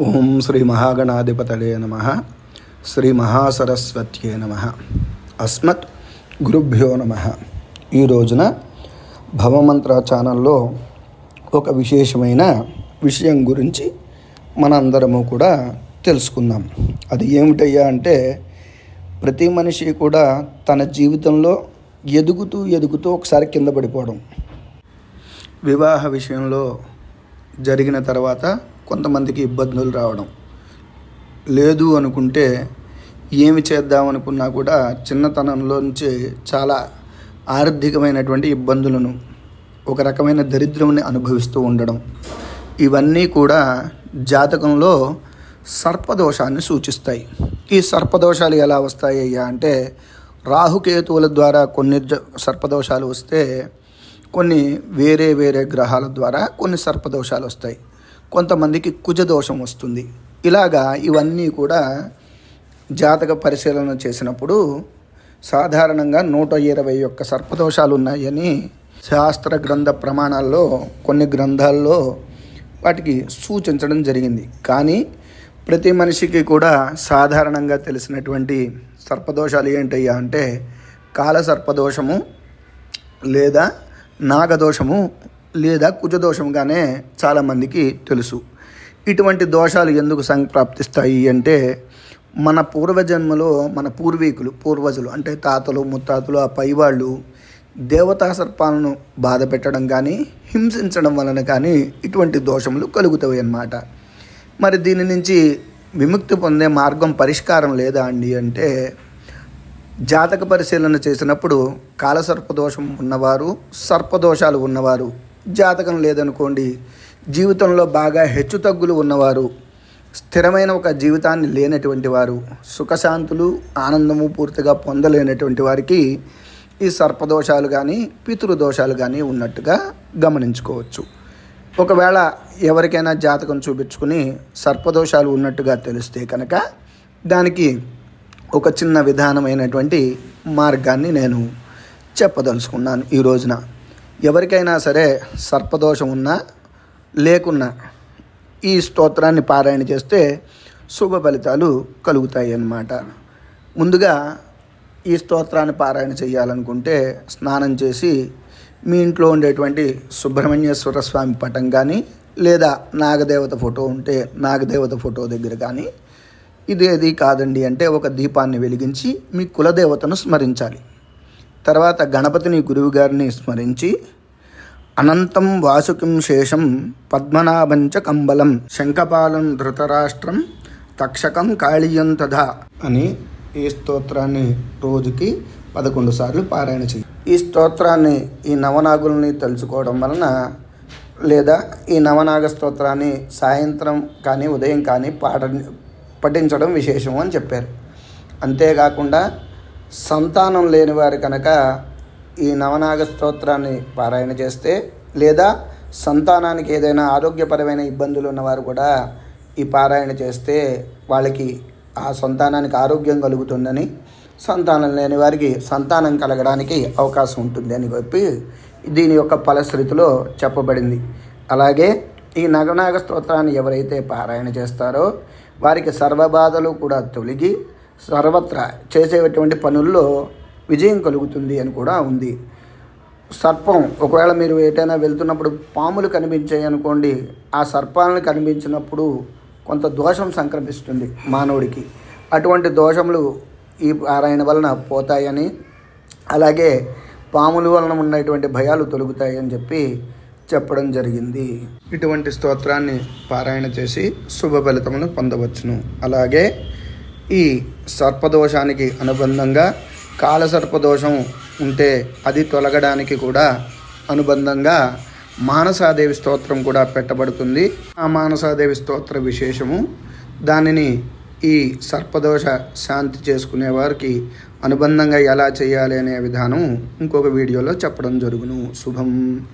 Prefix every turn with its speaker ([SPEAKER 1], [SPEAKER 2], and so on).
[SPEAKER 1] ఓం శ్రీ మహాగణాధిపతలే నమ. శ్రీ మహాసరస్వత్యే నమ. అస్మత్ గురుభ్యో నమ. ఈ రోజున భవమంత్ర ఛానల్లో ఒక విశేషమైన విషయం గురించి మనందరము కూడా తెలుసుకుందాం. అది ఏమిటయ్యా అంటే ప్రతి మనిషి కూడా తన జీవితంలో ఎదుగుతూ ఎదుగుతూ ఒకసారి కింద పడిపోవడం. వివాహ విషయంలో జరిగిన తర్వాత కొంతమందికి ఇబ్బందులు రావడం. లేదు అనుకుంటే ఏమి చేద్దాం అనుకున్నా కూడా చిన్నతనంలోంచి చాలా ఆర్థికమైనటువంటి ఇబ్బందులను ఒక రకమైన దరిద్రంని అనుభవిస్తూ ఉండడం. ఇవన్నీ కూడా జాతకంలో సర్పదోషాన్ని సూచిస్తాయి. ఈ సర్పదోషాలు ఎలా వస్తాయి అయ్యా అంటే రాహుకేతువుల ద్వారా కొన్ని జ- సర్పదోషాలు వస్తే కొన్ని వేరే వేరే గ్రహాల ద్వారా కొన్ని సర్పదోషాలు వస్తాయి. కొంతమందికి కుజదోషం వస్తుంది. ఇలాగా ఇవన్నీ కూడా జాతక పరిశీలన చేసినప్పుడు సాధారణంగా నూట ఇరవై ఒక్క సర్పదోషాలు ఉన్నాయని శాస్త్ర గ్రంథ ప్రమాణాల్లో కొన్ని గ్రంథాల్లో వాటికి సూచించడం జరిగింది. కానీ ప్రతి మనిషికి కూడా సాధారణంగా తెలిసినటువంటి సర్పదోషాలు ఏంటయ్యా అంటే కాల సర్పదోషము లేదా నాగదోషము లేదా కుజదోషంగానే చాలామందికి తెలుసు. ఇటువంటి దోషాలు ఎందుకు సంప్రాప్తిస్తాయి అంటే మన పూర్వజన్మలో మన పూర్వీకులు పూర్వజులు అంటే తాతలు ముత్తాతలు ఆ పైవాళ్ళు దేవతా సర్పాలను బాధ పెట్టడం కానీ హింసించడం వలన కానీ ఇటువంటి దోషములు కలుగుతాయి అన్నమాట. మరి దీని నుంచి విముక్తి పొందే మార్గం పరిష్కారం లేదా అండి అంటే జాతక పరిశీలన చేసినప్పుడు కాలసర్పదోషం ఉన్నవారు సర్పదోషాలు ఉన్నవారు జాతకం లేదనుకోండి జీవితంలో బాగా హెచ్చుతగ్గులు ఉన్నవారు స్థిరమైన ఒక జీవితాన్ని లేనటువంటి వారు సుఖశాంతులు ఆనందము పూర్తిగా పొందలేనటువంటి వారికి ఈ సర్పదోషాలు కానీ పితృదోషాలు కానీ ఉన్నట్టుగా గమనించుకోవచ్చు. ఒకవేళ ఎవరికైనా జాతకం చూపించుకుని సర్పదోషాలు ఉన్నట్టుగా తెలిస్తే కనుక దానికి ఒక చిన్న విధానమైనటువంటి మార్గాన్ని నేను చెప్పదలుచుకున్నాను ఈ రోజున. ఎవరికైనా సరే సర్పదోషం ఉన్నా లేకున్నా ఈ స్తోత్రాన్ని పారాయణ చేస్తే శుభ ఫలితాలు కలుగుతాయి అన్నమాట. ముందుగా ఈ స్తోత్రాన్ని పారాయణ చేయాలనుకుంటే స్నానం చేసి మీ ఇంట్లో ఉండేటువంటి సుబ్రహ్మణ్యేశ్వర స్వామి పటం కానీ లేదా నాగదేవత ఫోటో ఉంటే నాగదేవత ఫోటో దగ్గర కానీ ఇదేది కాదండి అంటే ఒక దీపాన్ని వెలిగించి మీ కులదేవతను స్మరించాలి. తర్వాత గణపతిని గురువుగారిని స్మరించి అనంతం వాసుకిం శేషం పద్మనాభంచ కంబలం శంఖపాలం ధృతరాష్ట్రం తక్షకం కాళీయం తథా అని ఈ స్తోత్రాన్ని రోజుకి పదకొండు సార్లు పారాయణ చేయి. ఈ స్తోత్రాన్ని ఈ నవనాగుల్ని తలుచుకోవడం వలన లేదా ఈ నవనాగ స్తోత్రాన్ని సాయంత్రం కానీ ఉదయం కానీ పాట పఠించడం విశేషం అని చెప్పారు. అంతేకాకుండా సంతానం లేని వారు కనుక ఈ నవనాగ స్తోత్రాన్ని పారాయణ చేస్తే లేదా సంతానానికి ఏదైనా ఆరోగ్యపరమైన ఇబ్బందులు ఉన్నవారు కూడా ఈ పారాయణ చేస్తే వాళ్ళకి ఆ సంతానానికి ఆరోగ్యం కలుగుతుందని సంతానం లేని వారికి సంతానం కలగడానికి అవకాశం ఉంటుంది అని చెప్పి దీని యొక్క ఫలశ్రుతిలో చెప్పబడింది. అలాగే ఈ నగనాగ స్తోత్రాన్ని ఎవరైతే పారాయణ చేస్తారో వారికి సర్వబాధలు కూడా తొలగి సర్వత్రా చేసేటువంటి పనుల్లో విజయం కలుగుతుంది అని కూడా ఉంది. సర్పం ఒకవేళ మీరు ఎటైనా వెళ్తున్నప్పుడు పాములు కనిపించాయి అనుకోండి ఆ సర్పాలను కనిపించినప్పుడు కొంత దోషం సంక్రమిస్తుంది మానవుడికి. అటువంటి దోషములు ఈ పారాయణ వలన పోతాయని అలాగే పాముల వలన ఉన్నటువంటి భయాలు తొలుగుతాయని అని చెప్పి చెప్పడం జరిగింది. ఇటువంటి స్తోత్రాన్ని పారాయణ చేసి శుభ ఫలితమును పొందవచ్చును. అలాగే ఈ సర్పదోషానికి అనుబంధంగా కాలసర్పదోషం ఉంటే అది తొలగడానికి కూడా అనుబంధంగా మానసాదేవి స్తోత్రం కూడా పెట్టబడుతుంది. ఆ మానసాదేవి స్తోత్ర విశేషము దానిని ఈ సర్పదోష శాంతి చేసుకునే వారికి అనుబంధంగా ఎలా చేయాలి అనే విధానం ఇంకొక వీడియోలో చెప్పడం జరుగును. శుభం.